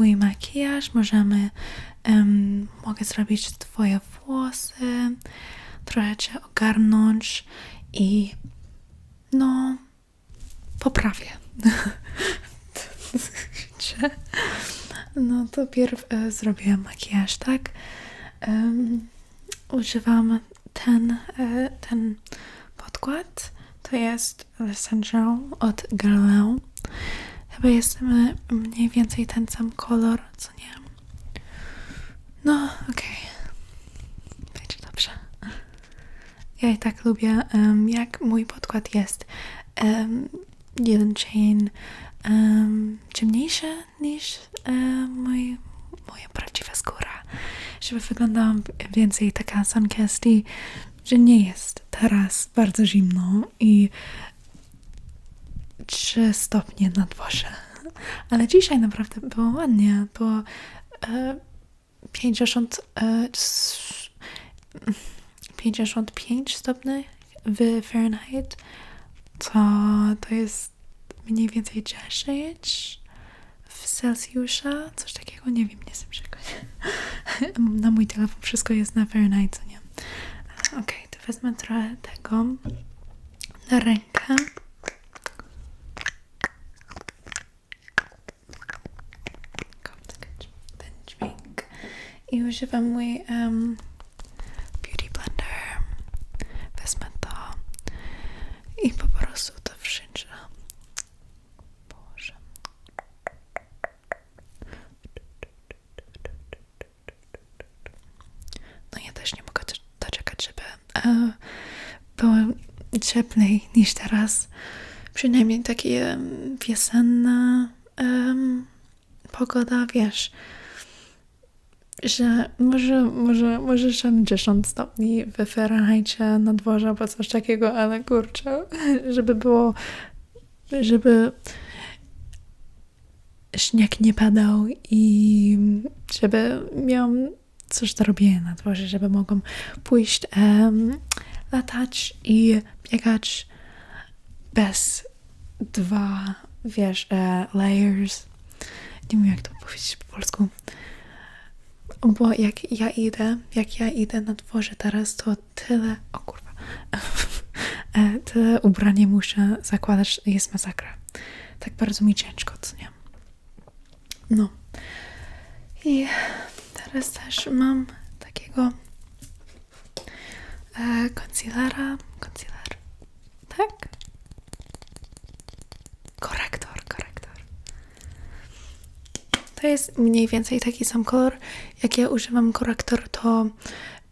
twój makijaż, możemy, em, mogę zrobić twoje włosy, trochę cię ogarnąć i no poprawię. No to pierw e, zrobię makijaż, tak? Em, używam ten, e, ten podkład. To jest L'Essential od Guerlain. Chyba jest e, mniej więcej ten sam kolor, co nie? No, okej. Będzie dobrze. Ja i tak lubię, em, jak mój podkład jest em, jeden chain em, ciemniejszy niż em, mój, moja prawdziwa skóra. Żeby wyglądała więcej taka suncasty, że nie jest teraz bardzo zimno i 3 stopnie na dworze. Ale dzisiaj naprawdę było ładnie. Było e, 50, e, s- 55 stopni w Fahrenheit. To, to jest mniej więcej 10 w Celsjusza. Coś takiego, nie wiem, nie jestem przekonana. Na mój telefon wszystko jest na Fahrenheit, co nie? Okej, to wezmę trochę tego na rękę. Ten dźwięk. I używam mój um, beauty blender. Wezmę to i po prostu to wszędzie. Boże. No ja też nie mogę doc- doczekać, żeby e, było cieplej niż teraz. Przynajmniej takie em, wiosenna em, pogoda, wiesz, że może, może, może 60 stopni w Fahrenheitie na dworze albo coś takiego, ale kurczę, żeby było, żeby śnieg nie padał i żeby miał coś do robienia na dworze, żeby mogą pójść em, latać i biegać bez dwa, wiesz, e, layers. Nie wiem, jak to powiedzieć po polsku. Bo jak ja idę, jak ja idę na dworze teraz, to tyle, o kurwa, e, tyle ubranie muszę zakładać, jest masakra. Tak bardzo mi ciężko, co nie? No. I teraz też mam takiego e, concealera, concealer, tak? Korektor, korektor. To jest mniej więcej taki sam kolor. Jak ja używam korektor, to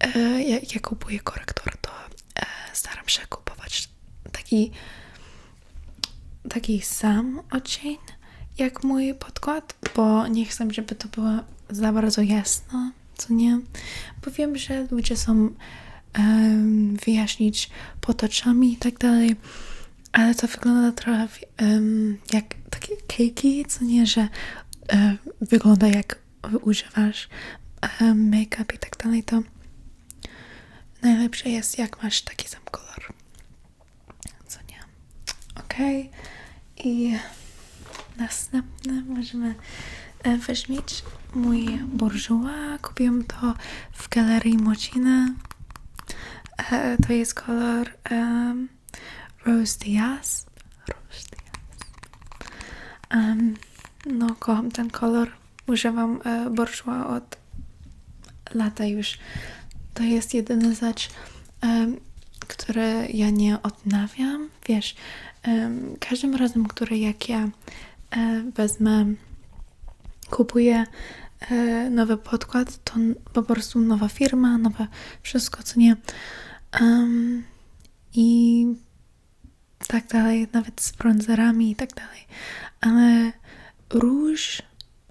e, jak ja kupuję korektor, to e, staram się kupować taki taki sam odcień jak mój podkład, bo nie chcę, żeby to było za bardzo jasno, co nie? Bo wiem, że ludzie są em, wyjaśnić potoczami i tak dalej, ale to wygląda trochę em, jak takie cakey, co nie, że e, wygląda jak używasz e, make-up i tak dalej, to najlepsze jest jak masz taki sam kolor. Co nie? Okej. I następne możemy e, weźmieć mój bourgeois. Kupiłam to w galerii Mociny. E, to jest kolor em, Rose Diaz. Rose Diaz. Em, no, kocham ten kolor. Używam e, bourgeois od lata już. To jest jedyna rzecz, em, które ja nie odnawiam. Wiesz, em, każdym razem, który jak ja e, wezmę, kupuję e, nowy podkład, to po prostu nowa firma, nowe wszystko, co nie. I tak dalej, nawet z bronzerami i tak dalej. Ale róż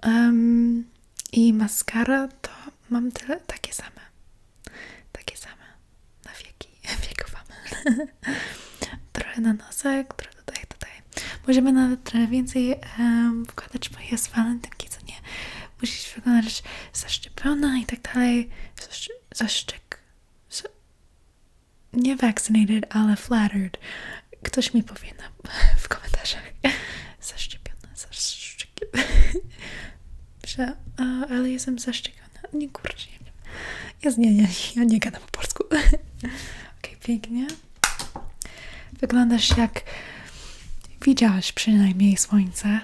em, i maskara to mam tyle, takie same. Takie same. Na wieki. Wiekowamy. trochę na nosek, trochę tutaj, tutaj. Możemy nawet trochę więcej em, wkładać, bo jest walentynki, co wyglądasz zaszczepiona i tak dalej. Zaszczy, zaszczek... za- Nie vaccinated, ale flattered. Ktoś mi powie na, w komentarzach. Zaszczepiona, zaszczepiona. Że, a, ale jestem zaszczepiona. Nie kurczę, nie wiem. Ja, nie, nie, ja nie gadam po polsku. Okej, pięknie. Wyglądasz jak widziałaś przynajmniej słońce.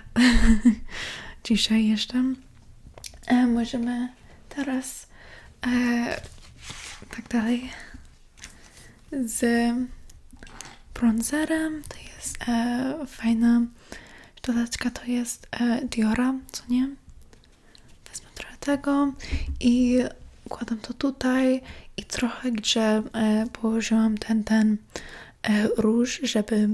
Dzisiaj jeszcze. E, możemy teraz e, tak dalej z bronzerem. To jest e, fajna szczoteczka, to jest e, Diora, co nie? Tego i układam to tutaj i trochę, gdzie e, położyłam ten, ten e, róż, żeby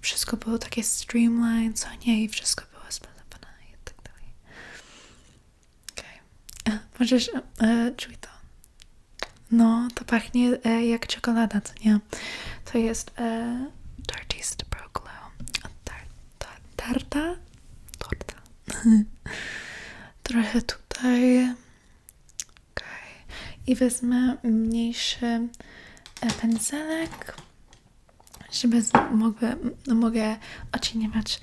wszystko było takie streamline, co nie, i wszystko było splanowane i tak dalej. Okej. Okay. Możesz e, czuj to. No, to pachnie e, jak czekolada, co nie? To jest e, Tartist Pro. Tar, tar, tarta? Torta. Trochę tutaj. Okej. I wezmę mniejszy e, pędzelek, żeby mogę, no, mogę odcieniować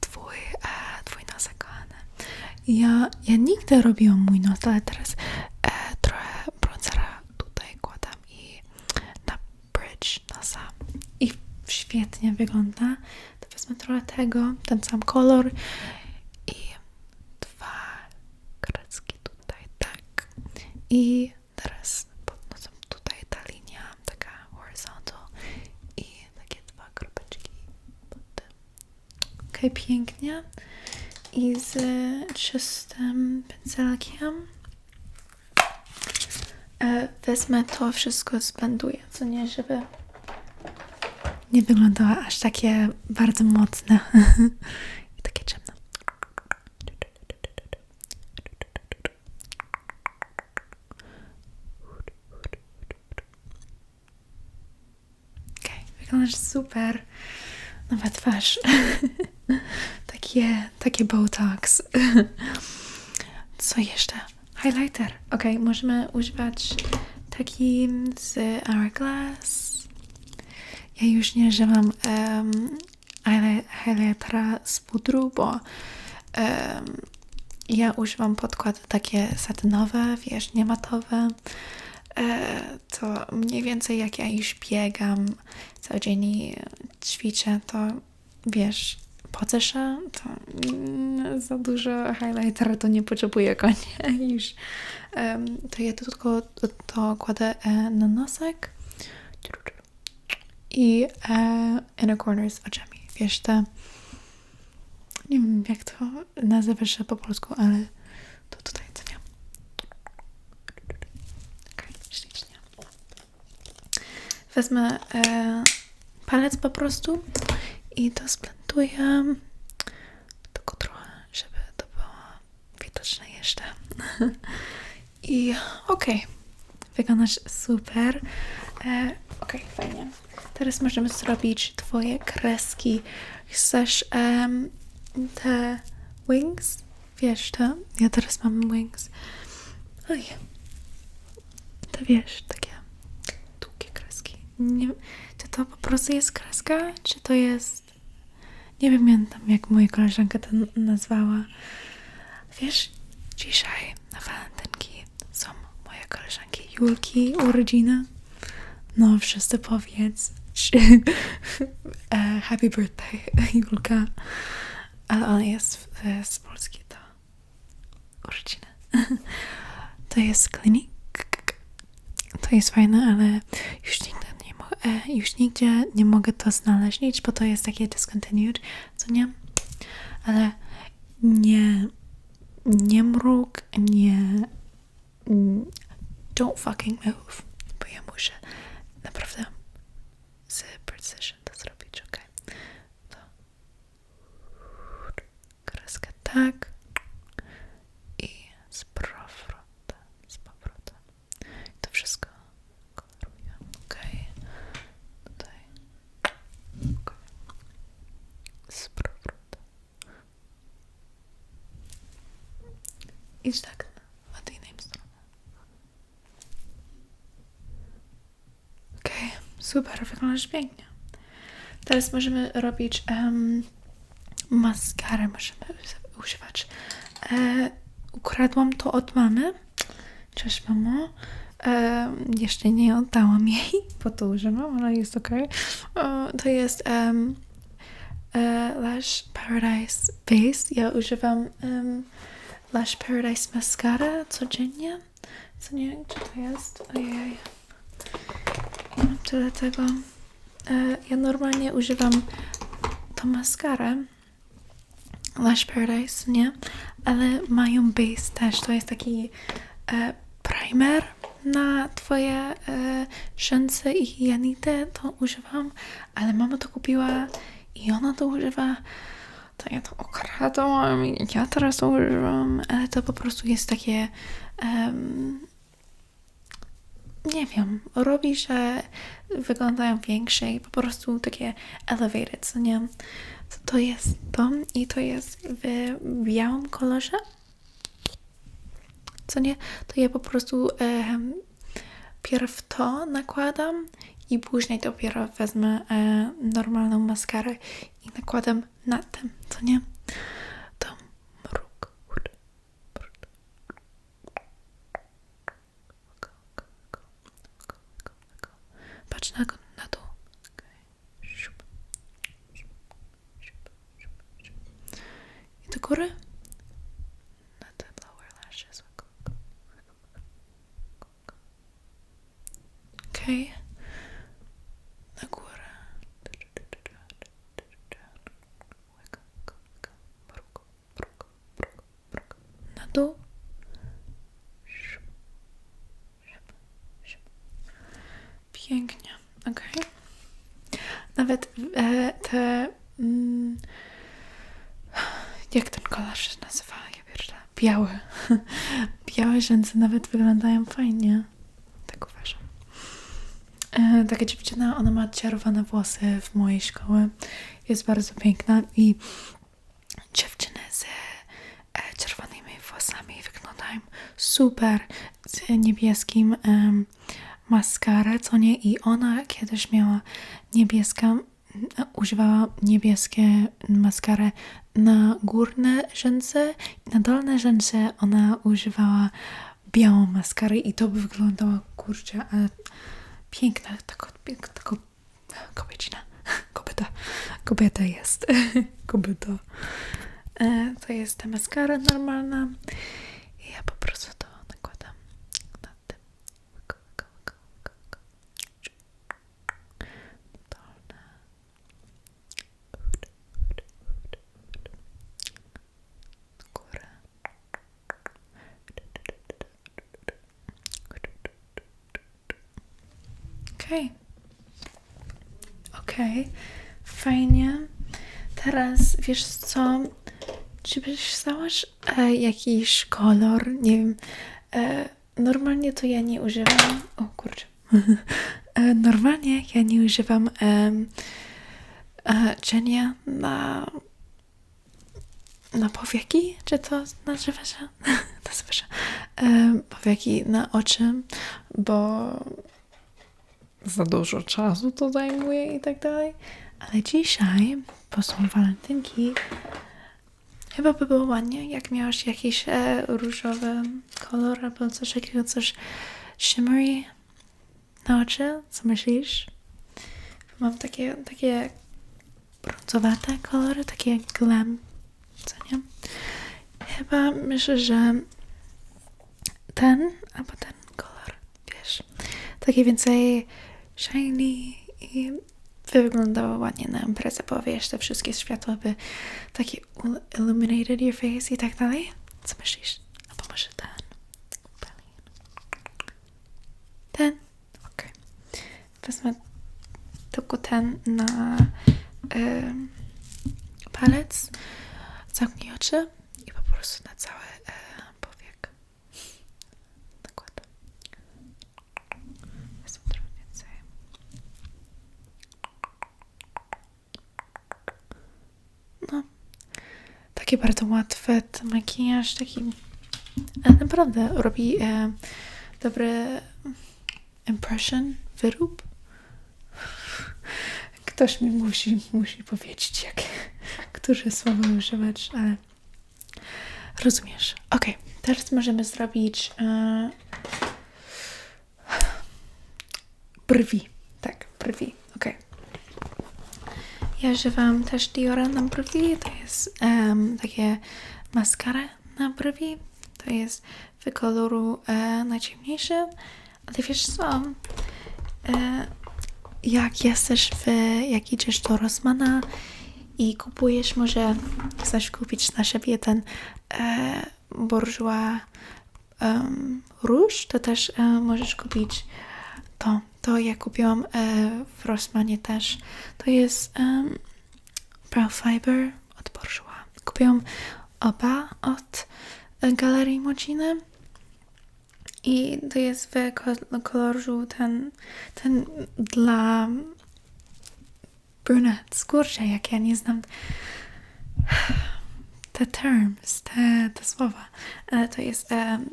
twój, e, twój nos kochany. Ja, ja nigdy robiłam mój nos, ale teraz e, trochę bronzera tutaj kładam i na bridge nosa. I świetnie wygląda. To wezmę trochę tego, ten sam kolor i dwa kredski tutaj, tak. I teraz pod nosem tutaj ta linia taka horizontal i takie dwa kropeczki pod pięknie. I z czystym pędzelkiem e, wezmę to wszystko, zblenduję, co nie, żeby nie wyglądało aż takie bardzo mocne i takie ciemne. Wyglądasz super. Nowa twarz. takie, takie Botox. Co jeszcze? Highlighter. Ok, możemy używać taki z Hourglass. Ja już nie używam um, highlightera z pudru, bo um, ja używam podkłady takie satynowe, wiesz, nie matowe. E, to mniej więcej jak ja już biegam i ćwiczę, to wiesz, poceszę, to mm, za dużo highlightera to nie potrzebuję konie. Już to ja to tylko to, to kładę e, na nosek i e, inner corners oczami. Wiesz, te nie wiem jak to nazywasz po polsku, ale to tutaj co nie. Okej, ślicznie. Wezmę e, palec po prostu i to splantuję tylko trochę, żeby to było widoczne jeszcze. I okej, wyglądasz super. E, okej, fajnie. Teraz możemy zrobić twoje kreski. Chcesz em, te wings? Wiesz to? Ja teraz mam wings. Oj. To wiesz, takie. Nie, czy to po prostu jest kreska, czy to jest... Nie pamiętam, jak moja koleżanka to nazwała. Wiesz, dzisiaj na walentynki są moje koleżanki Julki urodziny. No, wszyscy powiedz. e, happy birthday, Julka. Ale ona jest z, Polski, to urodziny. To jest klinik. To jest fajne, ale już nigdy już nigdzie nie mogę to znaleźć, bo to jest takie discontinued, co nie? Ale nie, nie mruk, nie, mm, don't fucking move, bo ja muszę naprawdę z precision to zrobić, ok? To kreskę tak i z powrotem, z powrotem. To wszystko koloruję, ok? Tutaj. Okay. Z powrotem. Idź tak od innej strony. Okej, super, wyglądasz pięknie. Teraz możemy robić um, maskarę, możemy używać. E, ukradłam to od mamy. Cześć, mamo. E, jeszcze nie oddałam jej, bo to używam, ale jest ok. E, to jest um, e, Lash Paradise Base. Ja używam um, Lash Paradise Mascara codziennie. Co nie wiem, czy to jest. Ojej. Ja mam tyle tego. E, ja normalnie używam tą maskarę. Lash Paradise, nie? Ale mają base też. To jest taki e, primer na twoje e, i ja nigdy to używam, ale mama to kupiła i ona to używa. To ja to okradłam i ja teraz to używam, ale to po prostu jest takie em, nie wiem, robi, że wyglądają większe i po prostu takie elevated, co nie? To, jest to i to jest w białym kolorze. Co nie? To ja po prostu pierw to nakładam i później dopiero wezmę e, normalną maskarę i nakładam na tym, co nie? To mruk. Patrz na, na dół. Okej. Siup. Siup. Siup. Siup. Siup. I do góry. Na te lower lashes. Okej. Na górę. Mruk. Mruk. Mruk. Mruk. Na dół. Siup. Siup. Siup. Pięknie, okej. Nawet e, te. Mm, jak ten kolor się nazywa? Ja pierdolę. Białe. Białe rzęsy nawet wyglądają fajnie. Tak uważam. E, taka dziewczyna, ona ma czerwone włosy w mojej szkoły. Jest bardzo piękna i dziewczyny z e, czerwonymi włosami wyglądają super z niebieskim em, maskarę, co nie? I ona kiedyś miała niebieską, używała niebieskie maskarę na górne rzęsy i na dolne rzęsy ona używała białą maskarę i to by wyglądało, kurczę, ale piękna, taka, taka kobiecina, kobieta, kobieta jest, kobieta. E, To jest ta maskara normalna i ja po prostu to nakładam na tym. Łyk, łyk, łyk, łyk, łyk. Dolne. Górę. Okej. Okej. Fajnie. Teraz wiesz co? Czy byś znałaś e, jakiś kolor? Nie wiem. E, normalnie to ja nie używam. O kurczę. e, normalnie ja nie używam em, e, cienia na na powieki, czy to nazywa się? nazywa e, powieki na oczy, bo za dużo czasu to zajmuje i tak dalej. Ale dzisiaj, bo są walentynki, chyba by było ładnie, jak miałaś jakiś e, różowy kolor albo coś takiego, coś shimmery na oczy. Co myślisz? Mam takie, takie brązowate kolory, takie glam, co nie? Chyba myślę, że ten albo ten kolor, wiesz, takie więcej shiny i by wyglądało ładnie na imprezę, bo wiesz, te wszystkie światła by takie illuminated your face i tak dalej. Co myślisz? Albo może ten? Ten? Okej. Wezmę tylko ten na em, palec. Zamknij oczy i po prostu na cały e, powiek. Nakładam. Wezmę trochę więcej. No. Taki bardzo łatwy ten makijaż, taki Ale naprawdę robi e, dobry impression, wyrób. Ktoś mi musi, musi powiedzieć, jak, które słowa używać, ale rozumiesz. Ok, teraz możemy zrobić e, brwi. Tak, brwi. Ok. Ja używam też Diora na brwi. To jest em, takie maskara na brwi. To jest w koloru e, najciemniejszym. Ale wiesz co? E, jak jesteś w, jak idziesz do Rosmana i kupujesz, może chcesz kupić na siebie ten e, bourgeois um, róż, to też e, możesz kupić to. To ja kupiłam e, w Rossmanie też. To jest um, Brow Fiber od Bourjois. Kupiłam oba od e, Galerii Mociny. I to jest w ko- kolorze ten, ten dla brunet. Kurczę, jak ja nie znam te terms, te, te słowa. E, to jest,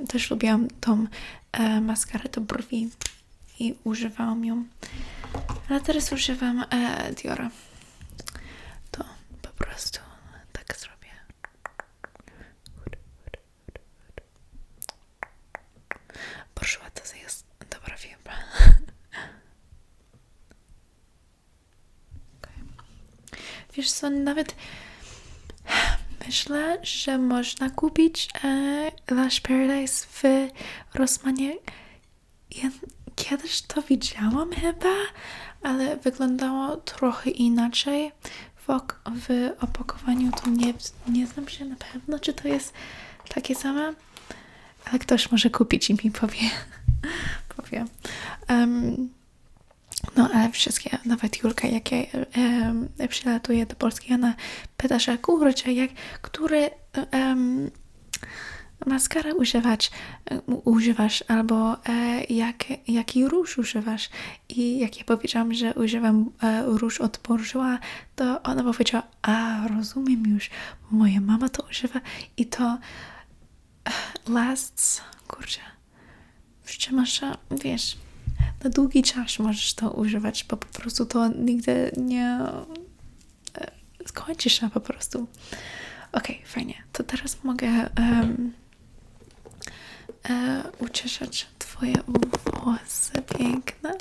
też lubiłam tą e, maskarę do brwi i używałam ją. Ale teraz używam e, Diora. To po prostu tak zrobię. Bourjois to jest dobra firma. Wiesz co, nawet myślę, że można kupić e, Lush Paradise w Rossmanie. Kiedyś to widziałam chyba, ale wyglądało trochę inaczej. W, w opakowaniu to nie, nie znam się na pewno, czy to jest takie same, ale ktoś może kupić i mi powie. powie. Em, no, ale wszystkie, nawet Julka, jak ja przylatuję do Polski, ona pyta się, kurczę, jak, który em, maskarę używać, e, używasz, albo e, jak, jaki róż używasz. I jak ja powiedziałam, że używam e, róż od Bourjois, to ona powiedziała, a rozumiem już, moja mama to używa i to e, lasts, kurczę, trzymasz, się, wiesz, na długi czas możesz to używać, bo po prostu to nigdy nie e, skończy się po prostu. Okej, fajnie. To teraz mogę em, e, twoje włosy piękne.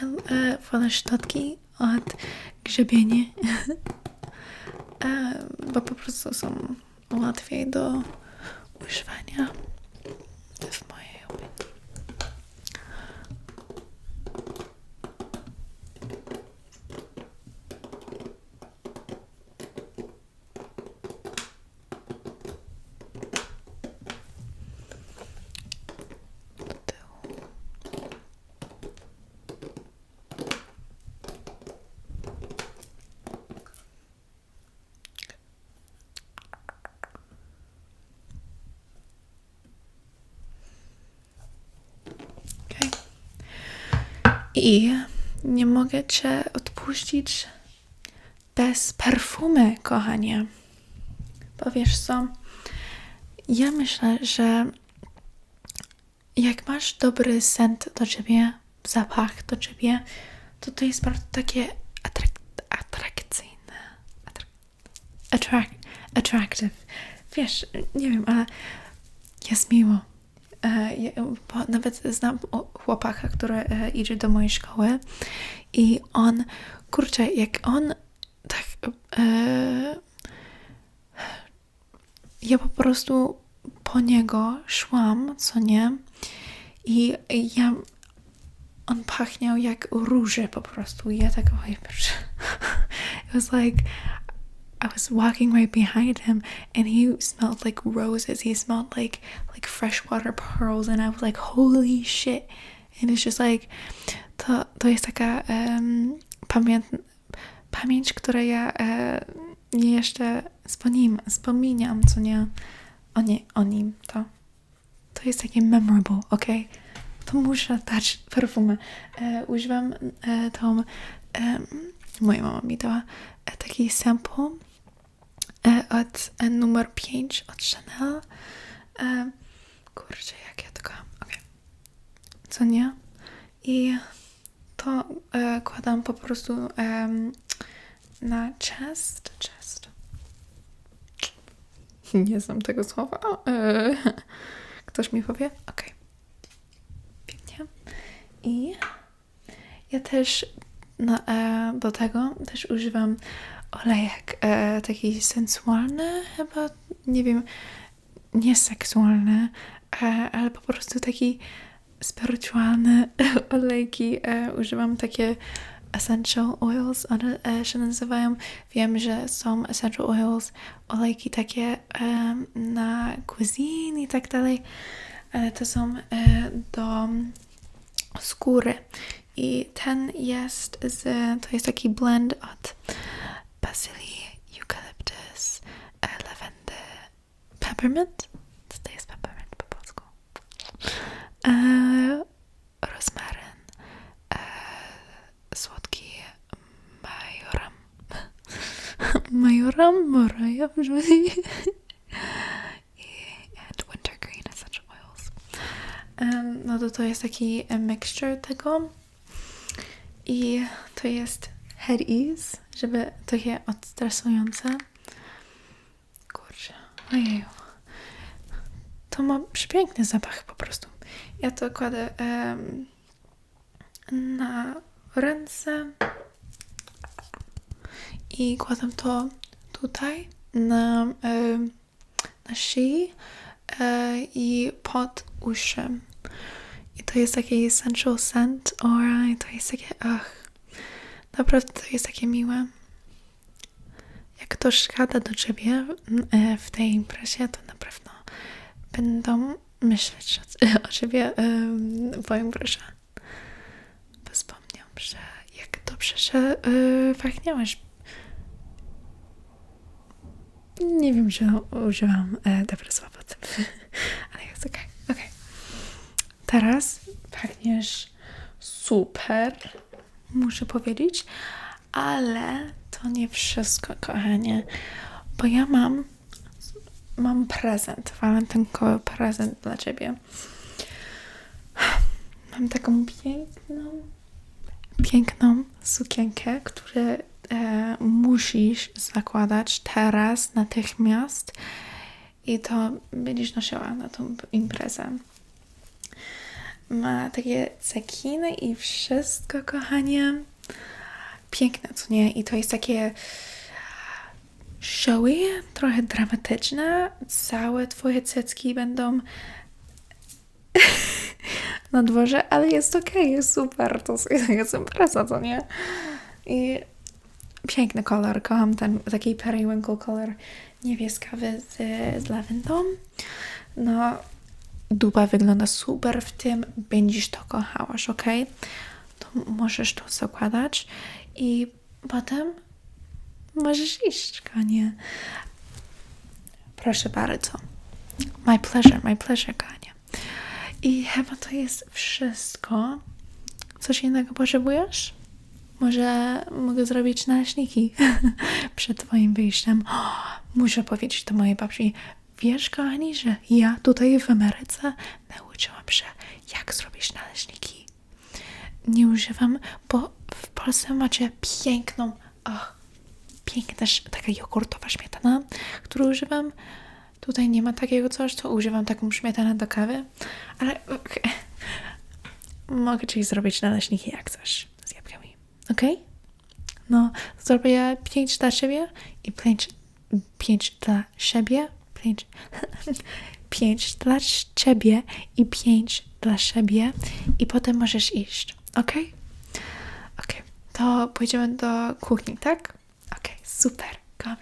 Ja e, wolę szczotki od grzebienia, e, bo po prostu są łatwiej do używania w mojej opinii. do tyłu. Okej. I nie mogę cię odpuścić bez perfumy, kochanie. Bo wiesz co? Ja myślę, że jak masz dobry scent do ciebie, zapach do ciebie, to to jest bardzo takie atrak- atrakcyjne. Atrak- attract- attractive. Wiesz, nie wiem, ale jest miło. E, nawet znam chłopaka, który e, idzie do mojej szkoły i on, kurczę, jak on tak e, ja po prostu po niego szłam, co nie? I ja on pachniał jak róże po prostu. I ja tak oj, It was like I was walking right behind him and he smelled like roses. He smelled like like freshwater pearls and I was like holy shit. And it's just like to, to jest taka um, pamięć, pamięć, która ja nie jeszcze wspominam, wspominam, co nie o, nie, o nim. To, to jest takie memorable, ok? To muszę dać perfumę. E, używam e, tą, e, moja mama mi dała taki sample od e, numer 5 od Chanel. E, kurczę, jak ja kocham. Okej. Co nie? I to e, kładam po prostu na chest. Chest. Nie znam tego słowa. E, ktoś mi powie? Okej. Pięknie. I ja też no, e, do tego też używam olejek e, taki sensualny, chyba, nie wiem, nie seksualny, e, ale po prostu taki spirytualny olejki. E, używam takie essential oils, one e, się nazywają. Wiem, że są essential oils, olejki takie e, na cuisine i tak dalej, ale to są e, do skóry. I ten jest z, to jest taki blend od bazylii, eucalyptus, uh, e, lawendy, peppermint. Co to jest peppermint po polsku? E, rozmaryn, e, słodki majoram. majoram, moraja and wintergreen essential oils. Em, no to to jest taki mixture tego. I to jest head ease, żeby takie odstresujące. Kurczę, ojeju. To ma przepiękny zapach po prostu. Ja to kładę na ręce i kładę to tutaj na, em, na szyi e, i pod uszem. I to jest taki essential scent aura i to jest takie, ach, naprawdę to jest takie miłe. Jak ktoś gada do ciebie e, w tej imprezie, to na pewno będą myśleć o, ciebie po imprezie. Bo Wspomniał, że jak dobrze, że e, pachniałeś. Nie wiem, czy użyłam e, dobre słowa ale jest okej, okej. Teraz pachniesz super, muszę powiedzieć, ale to nie wszystko, kochanie, bo ja mam mam prezent, walentynkowy prezent dla ciebie. Mam taką piękną, piękną sukienkę, którą e, musisz zakładać teraz, natychmiast i to będziesz nosiła na tą imprezę ma takie cekiny i wszystko, kochanie. Piękne, co nie? I to jest takie showy, trochę dramatyczne. Całe twoje cycki będą na dworze, ale jest okej, jest super. To jest impreza, co nie? I piękny kolor, kocham ten taki periwinkle kolor niebieskawy z, z lawendą. No, dupa wygląda super w tym, będziesz to kochałaś, ok? To możesz to zakładać i potem możesz iść, kochanie. Proszę bardzo. My pleasure, my pleasure, kochanie. I chyba to jest wszystko. Coś innego potrzebujesz? Może mogę zrobić naleśniki przed twoim wyjściem. muszę powiedzieć to mojej babci. Wiesz, kochani, że ja tutaj w Ameryce nauczyłam się, jak zrobić naleśniki. Nie używam, bo w Polsce macie piękną, och, piękna, taka jogurtowa śmietana, którą używam. Tutaj nie ma takiego coś, to używam taką śmietanę do kawy, ale okej. mogę ci zrobić naleśniki jak coś z jabłkami, okej? No, zrobię pięć dla siebie i pięć, pięć dla siebie, pięć, pięć dla ciebie i pięć dla siebie i potem możesz iść, ok? Ok, to pójdziemy do kuchni, tak? Ok, super, kocham